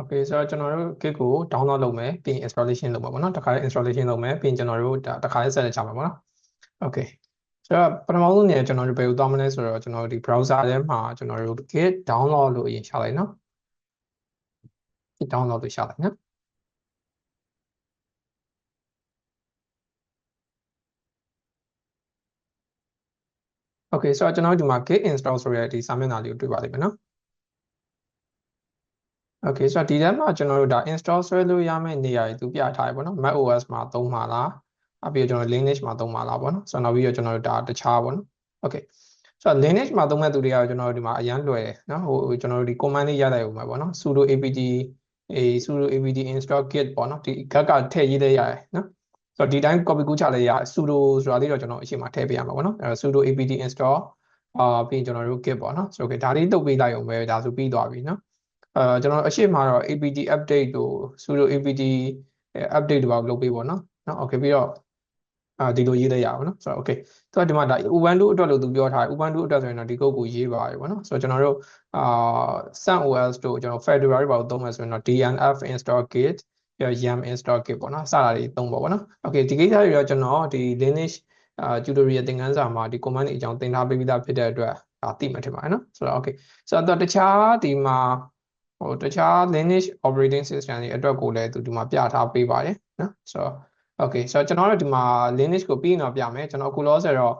Okay ဆိုတော့ကျွန်တော်တို့ Git ကို download လုပ်မယ်ပြီးရင် installation လုပ်မှာပေါ့နော်တခါလေး installation လုပ်မယ်ပြီးရင်ကျွန်တော်တို့ဒါတခါလေး set ချမှာပေါ့နော် Okay ဆိုတော့ပထမဆုံးအနေနဲ့ကျွန်တော်တို့ဘယ်ကိုသွားမလဲဆိုတော့ကျွန်တော်တို့ဒီ browser ထဲမှာကျွန်တော်တို့ Git download လို့အရင်ရှာလိုက်နော် Git download လို့ရှာလိုက်နော် Okay ဆိုတော့ကျွန်တော်တို့ဒီမှာ git install ဆိုရတဲ့ဒီစာမျက်နှာလေးကိုတွေ့ပါလိမ့်မယ်နော် Okay ဆိုတော့ဒီထဲမှာကျွန်တော်တို့ဒါ install ဆွဲလို့ရမယ့်နေရာတွေသူပြထားရပေါ့နော် macOS မှာသုံးမှာလားအပြီးတော့ကျွန်တော် Linux မှာသုံးမှာလားပေါ့နော်ဆိုတော့နောက်ပြီးတော့ကျွန်တော်တို့ဒါတခြားပေါ့နော် Okay ဆိုတော့ Linux မှာသုံးမဲ့သူတွေကကျွန်တော်တို့ဒီမှာအရန်လွယ်တယ်နော်ဟိုကျွန်တော်တို့ဒီ command လေးရလိုက်ဦးမှာပေါ့နော် sudo apt အေ sudo apt install git ပေါ့နော်ဒီ git ကထည့်ရေးလေးရတယ်နော်ဆိုတော့ဒီတိုင်း copy ကူးချလိုက်ရ sudo ဆိုတာလေးတော့ကျွန်တော်အရှိမထည့်ပေးရမှာပေါ့နော်အဲ sudo apt install အာပြီးရင်ကျွန်တော်တို့ git ပေါ့နော်ဆိုတော့ဒါလေးတုတ်ပေးလိုက်အောင်ပဲဒါဆိုပြီးသွားပြီနော် အဲကျွန်တော်အရှိမတော့ apt update တို့ sudo apt update တို့ပါလုပ်ပေးပေါ့နော်နော် okay ပြီးတော့အာဒီလိုရေးလိုက်ရအောင်နော်ဆိုတော့ okay သူကဒီမှာဒါ ubuntu အတွက်လို့သူပြောထားတယ် ubuntu အတွက်ဆိုရင်တော့ဒီ code ကိုရေးပါတယ်ပေါ့နော်ဆိုတော့ကျွန်တော်တို့အာ sunOS တို့ကျွန်တော် fedora တွေပါသုံးမယ်ဆိုရင်တော့ dnf install git ပြီးတော့ yum install git ပေါ့နော်စတာတွေသုံးပါပေါ့နော် okay ဒီကိစ္စတွေတော့ကျွန်တော်ဒီ linux အာ tutorial သင်ခန်းစာမှာဒီ command တွေအကြောင်းသင်ထားပေးပြီးသားဖြစ်တဲ့အတွက်ဒါသိမှထင်ပါတယ်နော်ဆိုတော့ okay ဆိုတော့တခြားဒီမှာ ဟိုတခြား Linux operating system တွေအတွက်ကိုလည်းသူဒီမှာပြထားပေးပါတယ်နော်ဆိုတော့ okay ဆိုတော့ကျွန်တော်တို့ဒီမှာ Linux ကိုပြီးရင်တော့ပြမယ်ကျွန်တော်အခုလောဆယ်တော့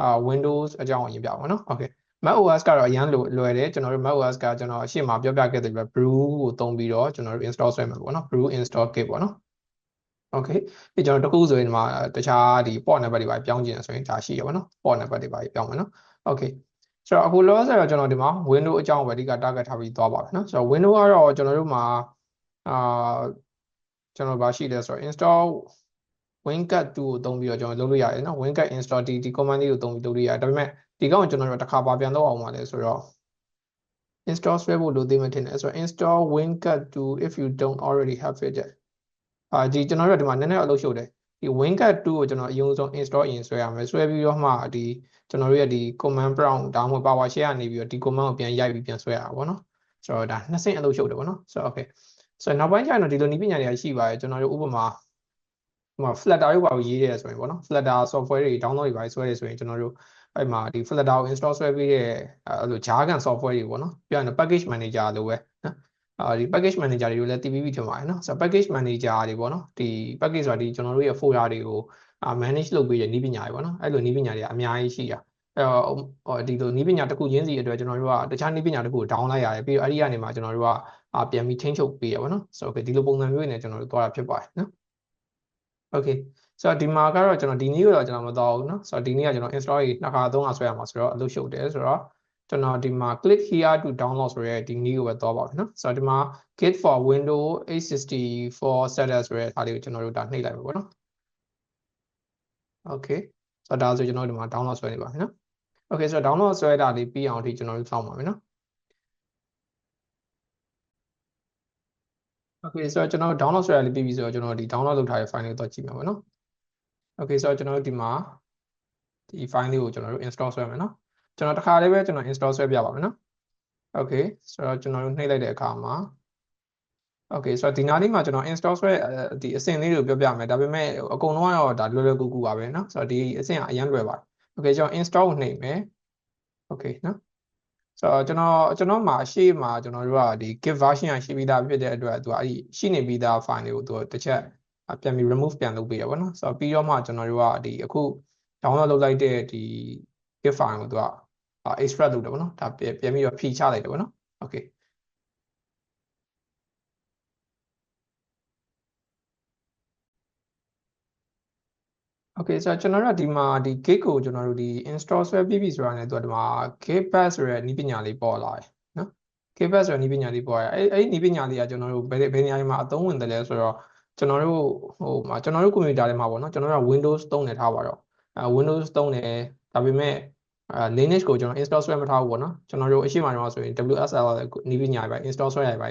အာ Windows အကြောင်းအရင်ပြပါမယ်နော် okay macOS ကတော့အရင်လွယ်လွယ်တယ်ကျွန်တော်တို့ macOS ကကျွန်တော်အရှေ့မှာပြောပြခဲ့တဲ့ brew ကိုသုံးပြီးတော့ကျွန်တော်တို့ install ဆွဲမှာပေါ့နော် brew install kit ပေါ့နော် okay ဒီကျွန်တော်တခုဆိုရင်ဒီမှာတခြားဒီ port number တွေပါပြောင်းကျင်ဆိုရင်ဒါရှိရပါတော့ port number တွေပါပြောင်းမယ်နော် okay ဆိုတော့အခုလောဆယ်တော့ကျွန်တော်ဒီမှာ window အကြောင်းပဲအဓိက target ထားပြီးသွားပါမယ်နော်ဆိုတော့ window ကတော့ကျွန်တော်တို့မှာအာကျွန်တော်ဘာရှိလဲဆိုတော့ install wincat 2ကိုသုံးပြီးတော့ကျွန်တော်လုပ်လို့ရတယ်နော် wincat install ဒီဒီ command လေးကိုသုံးပြီးလုပ်လို့ရတယ်ဒါပေမဲ့ဒီကောင်ကျွန်တော်တို့တစ်ခါပါပြန်လုပ်အောင်ပါလဲဆိုတော့ install ဆွဲဖို့လိုသေးမှထင်တယ်ဆိုတော့ install wincat 2 if you don't already have it အာဒီကျွန်တော်တို့ဒီမှာနည်းနည်းအလုပ်ရှုပ်တယ် ဒီ wincat 2ကိုကျွန်တော်အရင်ဆုံး install ရင်ဆွဲရမယ်ဆွဲပြီးတော့မှဒီကျွန်တော်တို့ရဲ့ဒီ command prompt ဒါမှမဟုတ် PowerShell ကနေပြီးတော့ဒီ command ကိုပြန်ရိုက်ပြီးပြန်ဆွဲရတာပေါ့နော်ဆိုတော့ဒါနှစ်ဆင့်အလုပ်ရှုပ်တယ်ပေါ့နော်ဆိုတော့ okay ဆိုတော့နောက်ပိုင်းကျရင်တော့ဒီလိုနည်းပညာတွေရှိပါတယ်ကျွန်တော်တို့ဥပမာဟိုမှာ Flutter ရုပ်ပါကိုရေးရဲဆိုရင်ပေါ့နော် Flutter software တွေ download တွေပါဆွဲရဲဆိုရင်ကျွန်တော်တို့အဲ့မှာဒီ Flutter ကို install ဆွဲပြီးတဲ့အဲ့လို Jargon software တွေပေါ့နော်ပြောရင် package manager လိုပဲနော် အာဒီ package manager တွေကိုလည်း TPP ထင်ပါတယ်နော်ဆိုတော့ package manager တွေပေါ့နော်ဒီ package ဆိုတာဒီကျွန်တော်တို့ရဲ့ folder တွေကို manage လုပ်ပေးတဲ့နည်းပညာတွေပေါ့နော်အဲ့လိုနည်းပညာတွေအများကြီးရှိတာအဲ့တော့ဒီလိုနည်းပညာတစ်ခုချင်းစီအတွက်ကျွန်တော်တို့ကတခြားနည်းပညာတစ်ခုကို down လိုက်ရတယ်ပြီးတော့အဲ့ဒီကနေမှကျွန်တော်တို့ကပြန်ပြီးထိန်းချုပ်ပေးရပါတော့ဆိုတော့ဒီလိုပုံစံမျိုးနဲ့ကျွန်တော်တို့သွားတာဖြစ်ပါတယ်နော် okay ဆိုတော့ဒီမှာကတော့ကျွန်တော်ဒီနည်းကိုတော့ကျွန်တော်မသွားဘူးเนาะဆိုတော့ဒီနည်းကကျွန်တော် install ရေးနှစ်ခါသုံးခါဆွဲရမှာဆိုတော့အလုပ်ရှုပ်တယ်ဆိုတော့ ကျွန်တော်ဒီမှာ click here to download ဆိုရဲဒီ new ကိုပဲသွားပါမယ်နော်ဆိုတော့ဒီမှာ git for window 864 status ဆိုရဲအားလေးကိုကျွန်တော်တို့ဒါနှိပ်လိုက်ပါဘောနော် okay ဆိုတော့ဒါဆိုကျွန်တော်တို့ဒီမှာ download ဆွဲနေပါမယ်နော် okay ဆိုတော့ download ဆွဲတာလေးပြီးအောင်အထိကျွန်တော်တို့ဆောင်းပါမယ်နော် okay ဆိုတော့ကျွန်တော် download ဆွဲတာလေးပြီးပြီဆိုတော့ကျွန်တော်ဒီ download လုပ်ထားတဲ့ file လေးတော့ကြည့်မှာပါနော် okay ဆိုတော့ကျွန်တော်တို့ဒီမှာဒီ file လေးကိုကျွန်တော်တို့ install ဆွဲမယ်နော် ကျွန်တော်တစ်ခါလေးပဲကျွန်တော် install ဆွဲပြပါမယ်နော် okay ဆိုတော့ကျွန်တော်တို့နှိပ်လိုက်တဲ့အခါမှာ okay ဆိုတော့ဒီနားလေးမှာကျွန်တော် install ဆွဲဒီအဆင့်လေးကိုပြောပြမယ်ဒါပေမဲ့အကုန်လုံးကတော့ဒါလွယ်လွယ်ကူကူပါပဲနော်ဆိုတော့ဒီအဆင့်ကအရင်လွယ်ပါတယ် okay ကျွန်တော် install ကိုနှိပ်မယ် okay နော်ဆိုတော့ကျွန်တော်ကျွန်တော်မှာရှေ့မှာကျွန်တော်တို့ကဒီ git version ကရှိပြီးသားဖြစ်တဲ့အတွက်သူကအဲ့ဒီရှိနေပြီးသား file တွေကိုသူတစ်ချက်ပြန်ပြီး remove ပြန်လုပ်ပေးရပါတော့ဆိုတော့ပြီးတော့မှကျွန်တော်တို့ကဒီအခု download လုပ်လိုက်တဲ့ဒီ git file ကိုသူက extract လုပ်တယ်ပေါ့နော်ဒါပြန်ပြီးတော့ဖြီချလိုက်တယ်ပေါ့နော် okay okay ဆိုတော့ကျွန်တော်တို့ဒီမှာဒီ git ကိုကျွန်တော်တို့ဒီ install ဆွဲပြီးပြီဆိုတာနဲ့သူကဒီမှာ git pass ဆိုတဲ့နည်းပညာလေးပေါ်လာတယ်နော် git pass ဆိုတဲ့နည်းပညာလေးပေါ်လာတယ်အဲ့အဲ့နည်းပညာလေးကကျွန်တော်တို့ဘယ်ဘယ်နေရာမှာအသုံးဝင်တယ်လဲဆိုတော့ကျွန်တော်တို့ဟိုမှာကျွန်တော်တို့ကွန်ပျူတာထဲမှာပေါ့နော်ကျွန်တော်တို့က Windows သုံးနေထားပါတော့အဲ Windows သုံးနေ ဒါပေမဲ့အဲ Linux ကိုကျွန်တော် install ဆွဲမထားဘူးပေါ့နော်ကျွန်တော်တို့အရှိမတော့ဆိုရင် WSL နည်းပညာပဲ install ဆွဲရပါ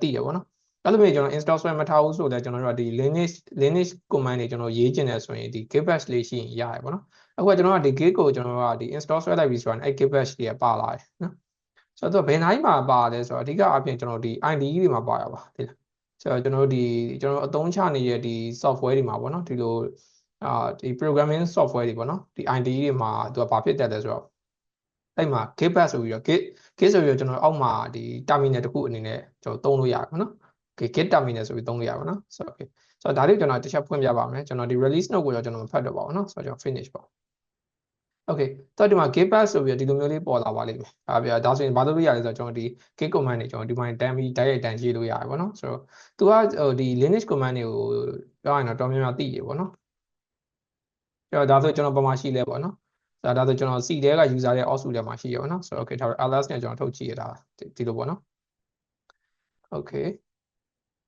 သိတယ်ပေါ့နော်အဲ့လိုမျိုးကျွန်တော် install ဆွဲမထားဘူးဆိုတော့ကျွန်တော်တို့ကဒီ Linux Linux command တွေကျွန်တော်ရေးကျင်တယ်ဆိုရင်ဒီ git bash လေးရှိရင်ရတယ်ပေါ့နော်အခုကကျွန်တော်ကဒီ git ကိုကျွန်တော်ကဒီ install ဆွဲလိုက်ပြီဆိုတာနဲ့အဲ့ git bash တွေကပါလာတယ်နော်ဆိုတော့သူကဘယ်နိုင်မှာပါတယ်ဆိုတော့အဓိကအပြင်ကျွန်တော်ဒီ IDE တွေမှာပါရပါသိလားဆိုတော့ကျွန်တော်တို့ဒီကျွန်တော်တို့အသုံးချနေတဲ့ဒီ software တွေမှာပေါ့နော်ဒီလို အာဒီ programming software တွေပေါ့နော်ဒီ IDE တွေမှာသူကဘာဖြစ်တတ်လဲဆိုတော့အဲ့မှာ git path ဆိုပြီးတော့ git git ဆိုပြီးတော့ကျွန်တော်အောက်မှာဒီ terminal တခုအနေနဲ့ကျွန်တော်သုံးလို့ရတယ်ပေါ့နော် git git terminal ဆိုပြီးသုံးလို့ရပါနော်ဆိုတော့ okay ဆိုတော့ဒါလေးကျွန်တော်တစ်ချက်ဖွင့်ပြပါမယ်ကျွန်တော်ဒီ release note ကိုတော့ကျွန်တော်မဖတ်တော့ပါဘူးနော်ဆိုတော့ကျွန်တော် finish ပေါ့ okay တော့ဒီမှာ git path ဆိုပြီးတော့ဒီလိုမျိုးလေးပေါ်လာပါလိမ့်မယ်ဟာပြဒါဆိုရင်ဘာလုပ်လို့ရလဲဆိုတော့ကျွန်တော်ဒီ git command တွေကျွန်တော်ဒီမှာ dummy တိုက်ရိုက်တန်ရေးလို့ရတယ်ပေါ့နော်ဆိုတော့ तू ကဟိုဒီ linux command တွေကိုပြောရရင်တော့တော်များများသိရေပေါ့နော် တော့ဒါဆိုကျွန်တော်ပမာရှိလဲပေါ့နော်။ဒါဒါဆိုကျွန်တော် C တဲက user ရဲ့ output ထဲမှာရှိရပေါ့နော်။ဆိုတော့ okay ဒါ ls နဲ့ကျွန်တော်ထုတ်ကြည့်ရတာဒီလိုပေါ့နော်။ okay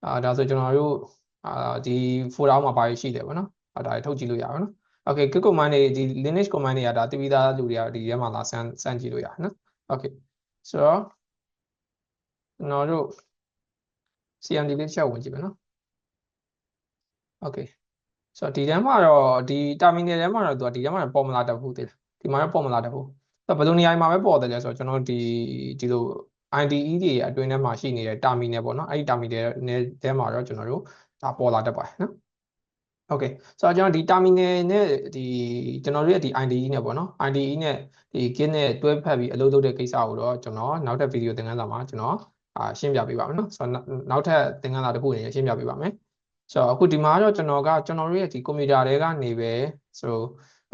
အာဒါဆိုကျွန်တော်တို့အာဒီ folder မှာပါရရှိတယ်ပေါ့နော်။ဒါဒါထုတ်ကြည့်လို့ရပါတော့နော်။ okay git command တွေဒီ Linux command တွေကဒါသိပြီးသားလူတွေကဒီထဲမှာလာစမ်းစမ်းကြည့်လို့ရတယ်နော် okay ဆိုတော့ကျွန်တော်တို့ CMD လေးချက်ဝင်ကြည့်မယ်နော် okay ဆိုတော့ဒီတန်းမှာတော့ဒီ terminal ထဲမှာတော့သူကဒီတန်းမှာ formula တစ်ခုတည်ဒီမှာတော့ formula တစ်ခုဆိုတော့ဘယ်လိုနေရာမှာပဲပေါ်တယ်လဲဆိုတော့ကျွန်တော်ဒီဒီလို IDE တွေအတွင်းထဲမှာရှိနေတဲ့ terminal ပေါ့နော်အဲ့ဒီ terminal နဲ့ထဲမှာတော့ကျွန်တော်တို့ဒါပေါ်လာတတ်ပါတယ်နော် Okay ဆိုတော့ကျွန်တော်ဒီ terminal နဲ့ဒီကျွန်တော်တို့ရဲ့ဒီ IDE နဲ့ပေါ့နော် IDE နဲ့ဒီ git နဲ့တွဲဖက်ပြီးအလုပ်လုပ်တဲ့ကိစ္စကိုတော့ကျွန်တော်နောက်ထပ် video သင်ခန်းစာမှာကျွန်တော်အာရှင်းပြပေးပါမယ်နော်ဆိုတော့နောက်ထပ်သင်ခန်းစာတစ်ခုအနေနဲ့ရှင်းပြပေးပါမယ် ဆိုတော့အခုဒီမှာတော့ကျွန်တော်ကကျွန်တော်တို့ရဲ့ဒီကွန်ပျူတာတွေကနေပဲဆို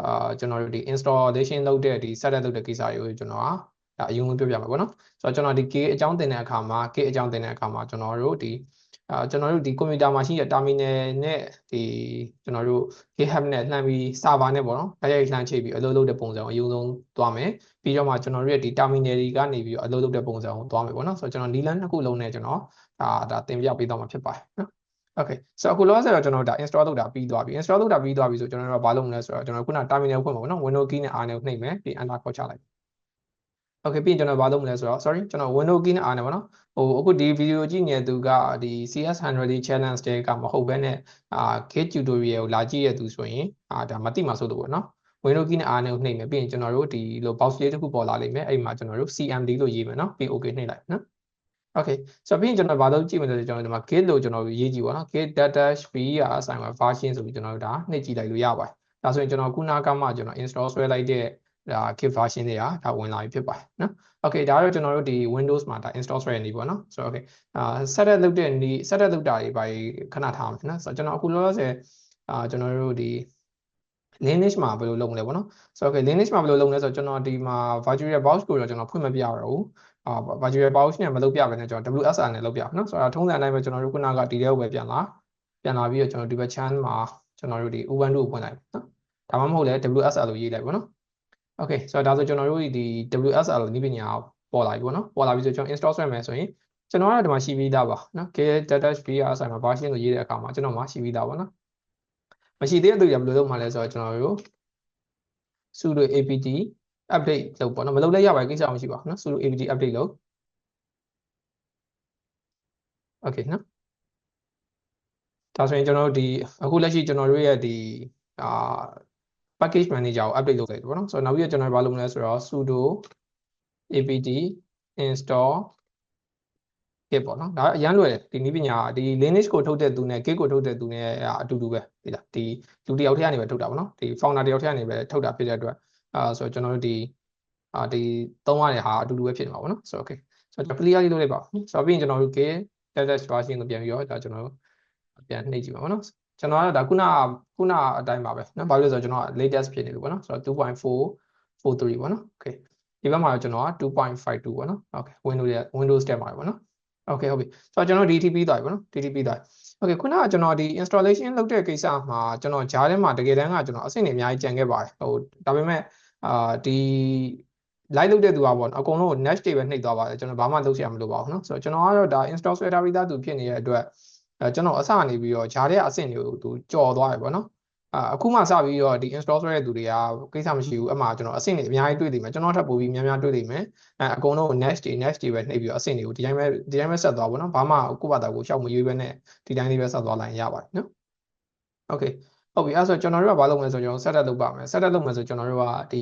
အာကျွန်တော်တို့ဒီ installation လုပ်တဲ့ဒီ setup လုပ်တဲ့ကိစ္စတွေကိုကျွန်တော်ကအရင်ကပြောပြမှာပေါ့နော်ဆိုတော့ကျွန်တော်ဒီ Git အကြောင်းသင်တဲ့အခါမှာ Git အကြောင်းသင်တဲ့အခါမှာကျွန်တော်တို့ဒီအာကျွန်တော်တို့ဒီကွန်ပျူတာမှာရှိတဲ့ terminal နဲ့ဒီကျွန်တော်တို့ GitHub နဲ့လှမ်းပြီး server နဲ့ပေါ့နော်တိုက်ရိုက်လှမ်းချိတ်ပြီးအလုပ်လုပ်တဲ့ပုံစံကိုအရင်ဆုံးသွားမယ်ပြီးတော့မှကျွန်တော်တို့ရဲ့ဒီ terminal တွေကနေပြီးအလုပ်လုပ်တဲ့ပုံစံကိုသွားမယ်ပေါ့နော်ဆိုတော့ကျွန်တော် Nilan နှစ်ခုလုံးနဲ့ကျွန်တော်ဒါဒါသင်ပြပေးတော့မှာဖြစ်ပါတယ်နော် Okay ဆိုတော့အခုလောဆယ်တော့ကျွန်တော်ဒါ install လုပ်တာပြီးသွားပြီ install လုပ်တာပြီးသွားပြီဆိုကျွန်တော်တို့ကဘာလုပ်မလဲဆိုတော့ကျွန်တော်ခုန terminal ဖွင့်ပါဘောနော် window key နဲ့ r နဲ့နှိပ်မယ်ပြီး enter ခေါ်ချလိုက် Okay ပြီးရင်ကျွန်တော်ဘာလုပ်မလဲဆိုတော့ sorry ကျွန်တော် window key နဲ့ r နဲ့ပေါ့နော်ဟိုအခုဒီဗီဒီယိုကြည့်နေတဲ့သူကဒီ CS100 challenge တဲကမဟုတ်ဘဲနဲ့အာ git tutorial ကိုလာကြည့်ရသူဆိုရင်အာဒါမသိမှဆိုတော့ပေါ့နော် window key နဲ့ r နဲ့နှိပ်မယ်ပြီးရင်ကျွန်တော်တို့ဒီလို box လေးတစ်ခုပေါ်လာလိမ့်မယ်အဲ့မှာကျွန်တော်တို့ cmd လို့ရေးမယ်နော်ပြီး okay နှိပ်လိုက်နော် okay ဆိုတော့ပြီးရင်ကျွန်တော်ဘာလို့ကြည့်မလဲဆိုတော့ကျွန်တော်ဒီမှာ git လို့ကျွန်တော်ရေးကြည့်ပါတော့ git dash b ရာအဆိုင်မှာ version ဆိုပြီးကျွန်တော်တို့ဒါနှိပ်ကြည့်လိုက်လို့ရပါတယ်ဒါဆိုရင်ကျွန်တော်ခုနကမှကျွန်တော် install ဆွဲလိုက်တဲ့ဒါ git version တွေကဒါဝင်လာပြီဖြစ်ပါတယ်နော် okay ဒါတော့ကျွန်တော်တို့ဒီ Windows မှာဒါ install ဆွဲရနေပေါ့နော်ဆိုတော့ okay အာ setup လုပ်တဲ့နေ့ setup လုပ်တာတွေပါခဏထားမယ်နော်ဆိုတော့ကျွန်တော်အခုလောလောဆယ်အာကျွန်တော်တို့ဒီ Linux မှာဘယ်လိုလုပ်မလဲပေါ့နော်ဆိုတော့ okay Linux မှာဘယ်လိုလုပ်မလဲဆိုတော့ကျွန်တော်ဒီမှာ virtual box ကိုတော့ကျွန်တော်ဖွင့်မပြရတော့ဘူး အာ virtual box နဲ့မလုပ်ပြဘဲနဲ့ကျွန်တော် WSR နဲ့လုပ်ပြနော်ဆိုတော့ထုံးစံအတိုင်းပဲကျွန်တော်တို့ခုနကဒီထဲကိုပဲပြန်လာပြန်လာပြီးတော့ကျွန်တော်ဒီဘက် channel မှာကျွန်တော်တို့ဒီ Ubuntu ကိုဖွင့်လိုက်နော်ဒါမှမဟုတ်လဲ WSR လို့ရေးလိုက်ပေါ့နော် okay ဆိုတော့ဒါဆိုကျွန်တော်တို့ဒီ WSR နည်းပညာပေါ်လာပြီပေါ့နော်ပေါ်လာပြီဆိုကျွန်တော် install ဆွဲမယ်ဆိုရင်ကျွန်တော်ကဒီမှာရှိပြီးသားပါနော် get dash b အဆိုင်မှာ version ကိုရေးတဲ့အခါမှာကျွန်တော်မှာရှိပြီးသားပါနော်မရှိသေးတဲ့သူတွေဘယ်လိုလုပ်မှာလဲဆိုတော့ကျွန်တော်တို့ sudo apt update လုပ်ပေါ့နော်မလုပ်လည်းရပါတယ်ကိစ္စမရှိပါဘူးနော် sudo apt update လုပ် okay နော်ဒါဆိုရင်ကျွန်တော်တို့ဒီအခုလက်ရှိကျွန်တော်တို့ရဲ့ဒီအာ package manager ကို update လုပ်လိုက်တယ်ပေါ့နော်ဆိုတော့နောက်ပြီးတော့ကျွန်တော်ဘာလုပ်မလဲဆိုတော့ sudo apt install git ပေါ့နော်ဒါအရန်လွယ်တယ်ဒီနည်းပညာဒီ Linux ကိုထုတ်တဲ့သူနဲ့ git ကိုထုတ်တဲ့သူနဲ့အတူတူပဲဒီလားဒီလူတစ်ယောက်တည်းကနေပဲထုတ်တာပေါ့နော်ဒီ founder တစ်ယောက်တည်းကနေပဲထုတ်တာဖြစ်တဲ့အတွက် အာဆိုတော့ကျွန်တော်တို့ဒီအာဒီသုံးရတဲ့ဟာအတူတူပဲဖြစ်နေမှာပေါ့နော်ဆိုတော့ okay ဆိုတော့ clear လေးလုပ်လိုက်ပါဆိုတော့ပြီးရင်ကျွန်တော်တို့ git dash version ကိုပြန်ပြီးတော့ဒါကျွန်တော်တို့ပြန်နှိပ်ကြည့်ပါပေါ့နော်ကျွန်တော်ကတော့ဒါခုနခုနအတိုင်းပါပဲနော်ဘာလို့လဲဆိုတော့ကျွန်တော်က latest ဖြစ်နေပြီပေါ့နော်ဆိုတော့2.443ပေါ့နော် okay ဒီဘက်မှာတော့ကျွန်တော်က2.52ပေါ့နော် okay windows ရဲ့ windows တက်ပါပဲပေါ့နော် okay ဟုတ်ပြီဆိုတော့ကျွန်တော် DTP သွားပြီပေါ့နော် DTP သွား okay ခုနကကျွန်တော်ဒီ installation လုပ်တဲ့ကိစ္စမှာကျွန်တော်ဂျားထဲမှာတကယ်တမ်းကကျွန်တော်အဆင့်တွေအများကြီးကြံခဲ့ပါတယ်ဟိုဒါပေမဲ့ အာဒီ live လုပ်တဲ့သူကပေါ့နော်အကုန်လုံး next တွေပဲနှိပ်သွားပါတယ်ကျွန်တော်ဘာမှလုပ်ရမလို့ပါဘူးเนาะဆိုတော့ကျွန်တော်ကတော့ဒါ install ဆွဲထားပြီးသားသူဖြစ်နေတဲ့အတွက်အဲကျွန်တော်အစနေပြီးတော့ဂျားတဲ့အဆင့်တွေကိုသူကြော်သွားတယ်ပေါ့နော်အခုမှစပြီးတော့ဒီ install ဆွဲတဲ့သူတွေကကိစ္စမရှိဘူးအမှကျွန်တော်အဆင့်တွေအများကြီးတွေ့လိမ့်မယ်ကျွန်တော်ထပ်ပို့ပြီးများများတွေ့လိမ့်မယ်အဲအကုန်လုံး next တွေ next တွေပဲနှိပ်ပြီးတော့အဆင့်တွေကိုဒီတိုင်းပဲဒီတိုင်းပဲဆက်သွားပါတော့ဘာမှကိုယ့်ဘာသာကိုရှောက်မရွေးပဲနဲ့ဒီတိုင်းလေးပဲဆက်သွားလိုက်ရပါတယ်နော် okay ဟုတ်ပြီအဲ့ဆိုကျွန်တော်တို့ကဘာလုပ်မလဲဆိုကျွန်တော် setup လုပ်ပါမယ် setup လုပ်မယ်ဆိုကျွန်တော်တို့ကဒီ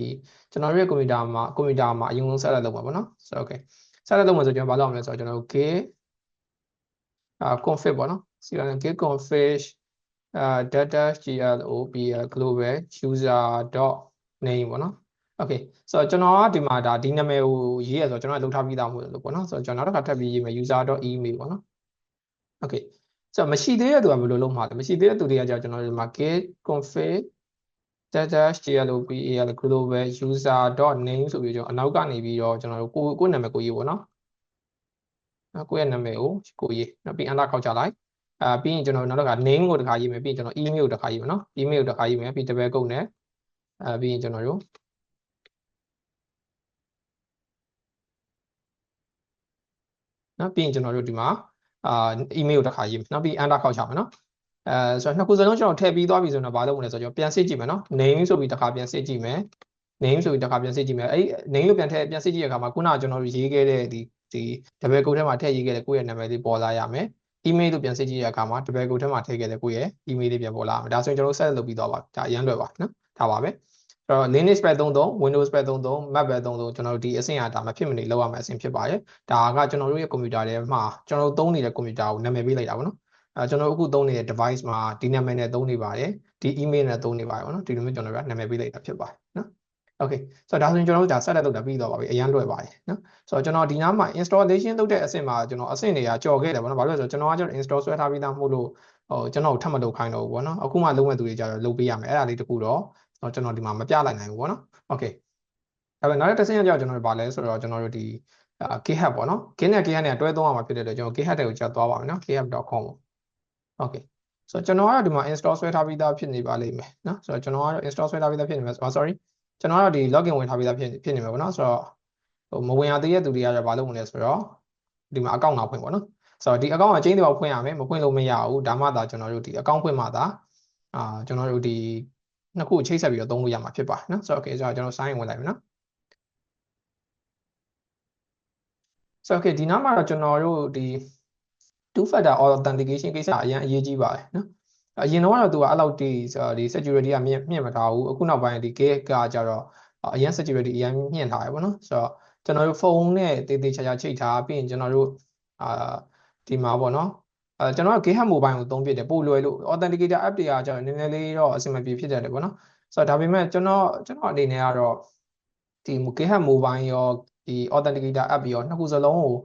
ကျွန်တော်တို့ရဲ့ကွန်ပျူတာမှာကွန်ပျူတာမှာအရင်ဆုံး setup လုပ်ပါပေါ့နော်ဆိုတော့ okay ဆက်လက်လုပ်မယ်ဆိုကျွန်တော်ဘာလုပ်ရမလဲဆိုတော့ကျွန်တော်တို့ git အာ config ပေါ့နော် cln git config အာ data global global user.name ပေါ့နော် okay ဆိုတော့ကျွန်တော်ကဒီမှာဒါဒီနာမည်ကိုရေးရဆိုတော့ကျွန်တော်ကလုပ်ထားပြီးသားမဟုတ်လို့ပေါ့နော်ဆိုတော့ကျွန်တော်နောက်တစ်ခါထပ်ပြီးရေးမယ် user.email ပေါ့နော် okay ဆိုတော့မရှိသေးတဲ့သူကဘယ်လိုလုပ်မှာလဲမရှိသေးတဲ့သူတွေကကြာကျွန်တော်ဒီမှာ git config dash global global user.name ဆိုပြီးကျွန်တော်အနောက်ကနေပြီးတော့ကျွန်တော်တို့ကိုကိုနာမည်ကိုရေးပေါ့နော်နော်ကိုရဲ့နာမည်ကိုကိုရေးနောက်ပြီး enter ခောက်ချလိုက်အာပြီးရင်ကျွန်တော်နောက်တစ်ခါ name ကိုတစ်ခါရေးမယ်ပြီးရင်ကျွန်တော် email ကိုတစ်ခါရေးမယ်နော် email ကိုတစ်ခါရေးမယ်ပြီး double quote နဲ့အာပြီးရင်ကျွန်တော်တို့နော်ပြီးရင်ကျွန်တော်တို့ဒီမှာ အာ email ကိုတစ်ခါရေးမယ်နောက်ပြီး enter ခောက်ချမယ်နော်အဲဆိုတော့နှစ်ခုစလုံးကျွန်တော်ထည့်ပြီးသွားပြီဆိုတော့ဘာလုပ်မလဲဆိုတော့ကျွန်တော်ပြန်စစ်ကြည့်မယ်နော် name ဆိုပြီးတစ်ခါပြန်စစ်ကြည့်မယ် name ဆိုပြီးတစ်ခါပြန်စစ်ကြည့်မယ်အဲ့ name လို့ပြန်ထည့်ပြန်စစ်ကြည့်ရတဲ့အခါမှာခုနကကျွန်တော်တို့ရေးခဲ့တဲ့ဒီဒီ double quote ထဲမှာထည့်ရေးခဲ့တဲ့ကိုယ့်ရဲ့နာမည်လေးပေါ်လာရမယ် email လို့ပြန်စစ်ကြည့်ရတဲ့အခါမှာ double quote ထဲမှာထည့်ခဲ့တဲ့ကိုယ့်ရဲ့ email လေးပြန်ပေါ်လာမယ်ဒါဆိုရင်ကျွန်တော် set လုပ်ပြီးသွားပါဒါအရင်လွယ်ပါနော်ဒါပါပဲအဲ့ တော့ Linux ပဲ33 Windows ပဲ33 Mac ပဲ33ကျွန်တော်တို့ဒီအဆင့်အတာမဖြစ်မနေလောက်ရမယ့်အဆင့်ဖြစ်ပါတယ်ဒါကကျွန်တော်တို့ရဲ့ကွန်ပျူတာထဲမှာကျွန်တော်တို့သုံးနေတဲ့ကွန်ပျူတာကိုနာမည်ပေးလိုက်တာပေါ့နော်အဲကျွန်တော်အခုသုံးနေတဲ့ device မှာဒီနာမည်နဲ့သုံးနေပါတယ်ဒီ email နဲ့သုံးနေပါတယ်ပေါ့နော်ဒီလိုမျိုးကျွန်တော်တို့ကနာမည်ပေးလိုက်တာဖြစ်ပါတယ်နော် okay ဆိုတော့ဒါဆိုရင်ကျွန်တော်တို့ဒါ set လုပ်တာပြီးတော့ပါပြီအရင်လွယ်ပါတယ်နော်ဆိုတော့ကျွန်တော်ဒီနားမှာ installation လုပ်တဲ့အဆင့်မှာကျွန်တော်အဆင့်တွေကကြော်ခဲ့တယ်ပေါ့နော်ဘာလို့လဲဆိုတော့ကျွန်တော်ကကျွန်တော် install ဆွဲထားပြီးသားမဟုတ်လို့ဟိုကျွန်တော်ထပ်မလုပ်ခိုင်းတော့ဘူးပေါ့နော်အခုမှလုံးဝသူတွေကြတော့လုပ်ပေးရမယ်အဲ့ဒါလေးတခုတော့ ကျွန်တော်ဒီမှာမပြလိုက်နိုင်ဘူးပေါ့နော် okay ဒါပေမဲ့နောက်တစ်ဆင့်ကြောက်ကျွန်တော်တို့ဗာလဲဆိုတော့ကျွန်တော်တို့ဒီ GitHub ပေါ့နော် Git နဲ့ GitHub နဲ့တွဲသုံးရမှာဖြစ်တဲ့အတွက်ကျွန်တော် GitHub တွေကိုကြောက်သွားပါမယ်နော် github.com ပေါ့ okay ဆိုတော့ကျွန်တော်ကတော့ဒီမှာ install ဆွဲထားပြီးသားဖြစ်နေပါလိမ့်မယ်နော်ဆိုတော့ကျွန်တော်ကတော့ install ဆွဲထားပြီးသားဖြစ်နေမှာ sorry ကျွန်တော်ကတော့ဒီ login ဝင်ထားပြီးသားဖြစ်ဖြစ်နေမှာပေါ့နော်ဆိုတော့ဟိုမဝင်ရသေးတဲ့သူတွေကတော့ဘာလုပ်မလဲဆိုတော့ဒီမှာ account နောက်ဖွင့်ပေါ့နော်ဆိုတော့ဒီ account ကကျင်းတွေဖွင့်ရမယ်မဖွင့်လို့မရဘူးဒါမှသာကျွန်တော်တို့ဒီ account ဖွင့်မှသာအာကျွန်တော်တို့ဒီ နှစ်ခုချိတ်ဆက်ပြီးတော့သုံးလို့ရမှာဖြစ်ပါတယ်နော်ဆိုတော့ okay ဆိုတော့ကျွန်တော် sign ဝင်လိုက်မယ်နော်ဆိုတော့ okay ဒီနားမှာတော့ကျွန်တော်တို့ဒီ two factor authentication ကိစ္စအရင်အရေးကြီးပါတယ်နော်အရင်တော့ကတော့သူကအဲ့လောက်ဒီဒီ security ကမြင့်မြင့်မထားဘူးအခုနောက်ပိုင်းဒီ gate ကကြတော့အရင် security အရင်မြင့်ထားတယ်ပေါ့နော်ဆိုတော့ကျွန်တော်တို့ဖုန်းနဲ့တေးသေးချာချာချိတ်ထားပြီးရင်ကျွန်တော်တို့အာဒီမှာပေါ့နော် အဲကျွန်တော်က GitHub Mobile ကိုသုံးပြတယ်ပို့လွယ်လို့ authenticator app တွေကကျတော့နည်းနည်းလေးတော့အဆင်မပြေဖြစ်တယ်လေပေါ့နော်ဆိုတော့ဒါပေမဲ့ကျွန်တော်ကျွန်တော်အနေနဲ့ကတော့ဒီ GitHub Mobile ရောဒီ authenticator app ရောနှစ်ခုစလုံးကို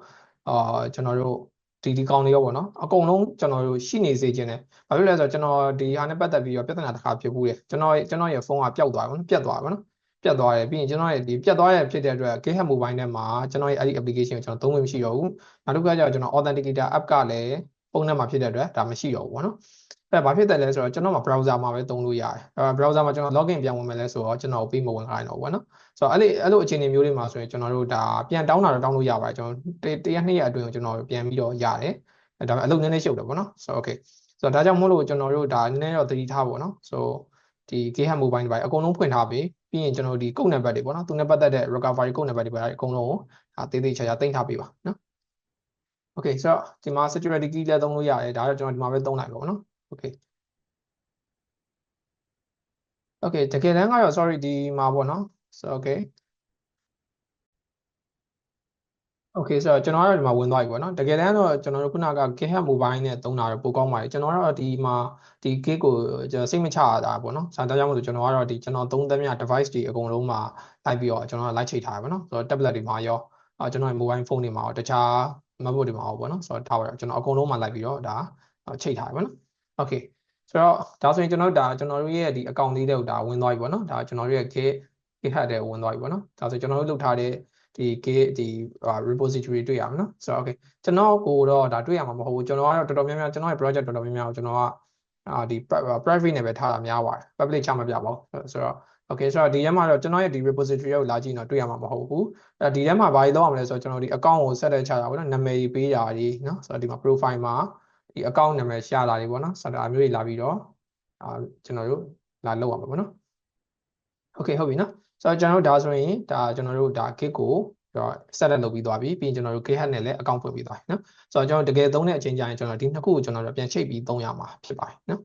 အာကျွန်တော်တို့ဒီဒီကောင်တွေရောပေါ့နော်အကုန်လုံးကျွန်တော်တို့ရှိနေစေခြင်းနဲ့ဘာဖြစ်လဲဆိုတော့ကျွန်တော်ဒီဟာနဲ့ပတ်သက်ပြီးတော့ပြဿနာတစ်ခါဖြစ်ဘူးတယ်ကျွန်တော်ကျွန်တော်ရဲ့ဖုန်းကပျောက်သွားတယ်ပေါ့နော်ပြတ်သွားတယ်ပေါ့နော်ပြတ်သွားတယ်ပြီးရင်ကျွန်တော်ရဲ့ဒီပြတ်သွားရဖြစ်တဲ့အတွက် GitHub Mobile ထဲမှာကျွန်တော်ရဲ့အဲ့ဒီ application ကိုကျွန်တော်သုံးလို့မရှိတော့ဘူးနောက်တစ်ခါကျတော့ကျွန်တော် authenticator app ကလည်း ဖုန်းထဲမှာဖြစ်တဲ့အတွက်ဒါမရှိတော့ဘူးပေါ့နော်အဲဘာဖြစ်တယ်လဲဆိုတော့ကျွန်တော်မှာ browser မှာပဲသုံးလို့ရတယ်အဲ browser မှာကျွန်တော် login ပြန်ဝင်မယ်လဲဆိုတော့ကျွန်တော်ပေးမဝင်ခိုင်းတော့ဘူးပေါ့နော်ဆိုတော့အဲ့လိုအဲ့လိုအခြေအနေမျိုးတွေမှာဆိုရင်ကျွန်တော်တို့ဒါပြန်တောင်းတာတော့တောင်းလို့ရပါတယ်ကျွန်တော်တရက်နှစ်ရက်အတွင်းကိုကျွန်တော်ပြန်ပြီးတော့ရတယ်ဒါပေမဲ့အလုပ်နည်းနည်းရှုပ်တယ်ပေါ့နော်ဆိုတော့ okay ဆိုတော့ဒါကြောင့်မို့လို့ကျွန်တော်တို့ဒါနည်းနည်းတော့သတိထားပေါ့နော်ဆိုဒီ GitHub Mobile တွေပါအကုန်လုံးဖွင့်ထားပြီးပြီးရင်ကျွန်တော်ဒီ code number တွေပေါ့နော်သူနဲ့ပတ်သက်တဲ့ recovery code number တွေပါအကုန်လုံးကိုဒါသေးသေးချာချာတင်ထားပေးပါနော် Okay ဆိုတော့ဒီမှာ security key လည်းသုံးလို့ရတယ်ဒါတော့ကျွန်တော်ဒီမှာပဲသုံးလိုက်ပါဘောနော် Okay Okay တကယ်တမ်းကတော့ sorry ဒီမှာပေါ့နော် so okay Okay ဆိုတော့ကျွန်တော်ကတော့ဒီမှာဝင်သွားပြီပေါ့နော်တကယ်တမ်းတော့ကျွန်တော်တို့ခုနက GitHub Mobile နဲ့သုံးတာတော့ပိုကောင်းပါတယ်ကျွန်တော်ကတော့ဒီမှာဒီ gig ကိုကျွန်တော်စိတ်မချရတာပေါ့နော်ဆန်ဒါကြောင့်မို့လို့ကျွန်တော်ကတော့ဒီကျွန်တော်သုံးသမျှ device တွေအကုန်လုံးမှာလိုက်ပြီးတော့ကျွန်တော်လိုက်ချိန်ထားတယ်ပေါ့နော်ဆိုတော့ tablet တွေမှာရောကျွန်တော် mobile phone တွေမှာရောတခြား mapboard ဒီမှာအောင်ပေါ့နော်ဆိုတော့ထားပါတော့ကျွန်တော်အကုန်လုံးမှာလိုက်ပြီးတော့ဒါချိန်ထားရပါနော် okay ဆိုတော့ဒါဆိုရင်ကျွန်တော်ဒါကျွန်တော်တို့ရဲ့ဒီအကောင့်လေးတဲ့ဒါဝင်သွားပြီပေါ့နော်ဒါကျွန်တော်တို့ရဲ့ git github တဲ့ဝင်သွားပြီပေါ့နော်ဒါဆိုကျွန်တော်တို့လုပ်ထားတဲ့ဒီ git ဒီ repository တွေ့ရမှာနော်ဆိုတော့ okay ကျွန်တော်ကိုတော့ဒါတွေ့ရမှာမဟုတ်ဘူးကျွန်တော်ကတော့တော်တော်များများကျွန်တော်ရဲ့ project တော်တော်များများကိုကျွန်တော်ကအာဒီ private နဲ့ပဲထားတာများပါတယ် public ချမပြပါဘူးဆိုတော့ okay ဆိုတော့ဒီထဲမှာတော့ကျွန်တော်ရဲ့ဒီ repository ကိုလာကြည့်တော့တွေ့ရမှာမဟုတ်ဘူးအဲဒီထဲမှာဘာတွေလုပ်ရမလဲဆိုတော့ကျွန်တော်ဒီ account ကို set တဲ့ချတာပေါ့နော်နာမည်ပေးတာတွေနော်ဆိုတော့ဒီမှာ profile မှာဒီ account နာမည်ရှာတာတွေပေါ့နော်ဆိုတော့အမျိုးတွေလာပြီးတော့အာကျွန်တော်တို့လာလုပ်ရမှာပေါ့နော် okay ဟုတ်ပြီနော်ဆိုတော့ကျွန်တော်တို့ဒါဆိုရင်ဒါကျွန်တော်တို့ဒါ git ကိုတော့ set up လုပ်ပြီးသွားပြီပြီးရင်ကျွန်တော်တို့ GitHub နဲ့လည်း account ဖွင့်ပြီးသွားပြီနော်ဆိုတော့ကျွန်တော်တကယ်သုံးတဲ့အချိန်ကျရင်ကျွန်တော်ဒီနှစ်ခုကိုကျွန်တော်တို့ပြန်ချိတ်ပြီးသုံးရမှာဖြစ်ပါတယ်နော်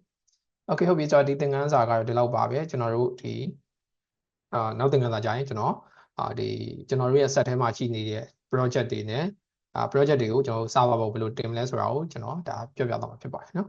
okay ဟုတ်ပြီဆိုတော့ဒီသင်ခန်းစာကတော့ဒီလောက်ပါပဲကျွန်တော်တို့ဒီ အာနောက်သင်ခန်းစာကျရင်ကျွန်တော်အာဒီကျွန်တော်တို့ရဲ့ set ထဲမှာရှိနေတဲ့ project တွေနဲ့အာ project တွေကိုကျွန်တော်တို့ server ပေါ်ဘယ်လိုတင်မလဲဆိုတာကိုကျွန်တော်ဒါပြောပြသွားမှာဖြစ်ပါတယ်နော်